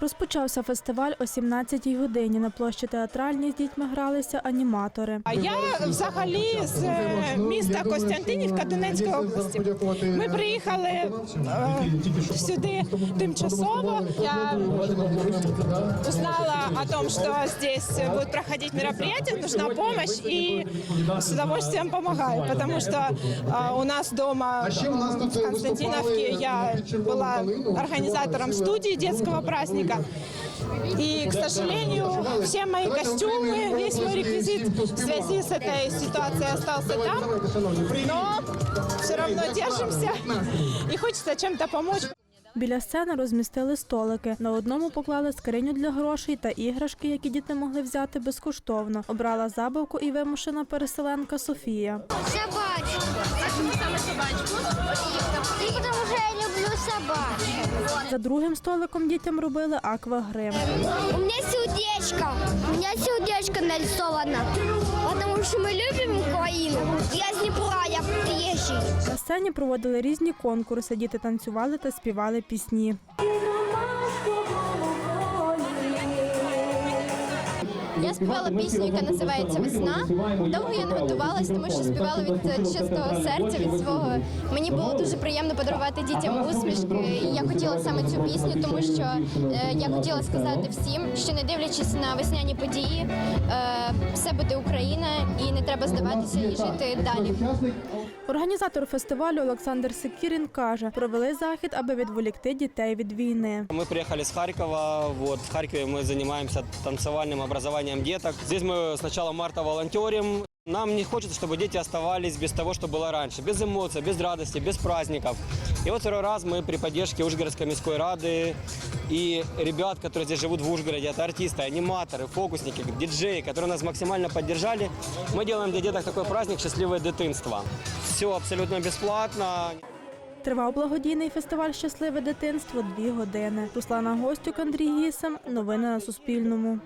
Розпочався фестиваль о 17-й годині. На площі театральній з дітьми гралися аніматори. А я взагалі з е, міста Костянтинівка Донецької області. Ми приїхали е, сюди тимчасово. Я узнала о том, что здесь будет проходить мероприятие, нужна помощь, и с удовольствием помогаю, потому что э, у нас дома э, в Константиновке я была организатором студии детского праздника. И, к сожалению, все мои костюмы, весь мой реквизит в связи с этой ситуацией остался там. Но все равно держимся и хочется чем-то помочь. Біля сцени розмістили столики. На одному поклали скриню для грошей та іграшки, які діти могли взяти безкоштовно. Обрала забавку і вимушена переселенка Софія. Собачку. Собачку? И потому что я люблю собак. За другим столиком дітям робили аквагрим. У мене сердечко. У мене сердечко нарисовано. тому що ми любимо Україну. Я з Дніпра, я приїжджий. На сцені проводили різні конкурси. Діти танцювали та співали пісні. Я співала пісню, яка називається Весна. Довго я не готувалась, тому що співала від е, чистого серця, від свого. Мені було дуже приємно подарувати дітям усмішки. І я хотіла саме цю пісню, тому що е, я хотіла сказати всім, що не дивлячись на весняні події, е, все буде Україна і не треба здаватися і жити далі. Організатор фестивалю Олександр Секірін каже, провели захід, аби відволікти дітей від війни. Мы приехали с Харькова. Вот, в Харькове мы занимаемся танцевальным образованием деток. Здесь мы с начала марта волонтерим. Нам не хочется, чтобы дети оставались без того, что было раньше. Без эмоций, без радости, без праздников. И вот второй раз мы при поддержке Ужгородской міської рады и ребят, которые здесь живут в Ужгороде, это артисты, аниматоры, фокусники, диджеи, которые нас максимально поддержали. Мы делаем для деток такой праздник «Счастливое дитинство». Все абсолютно бесплатно. Тривав благодійний фестиваль Щасливе дитинство дві години. Руслана Гостюк, Андрій Гісем. Новини на Суспільному.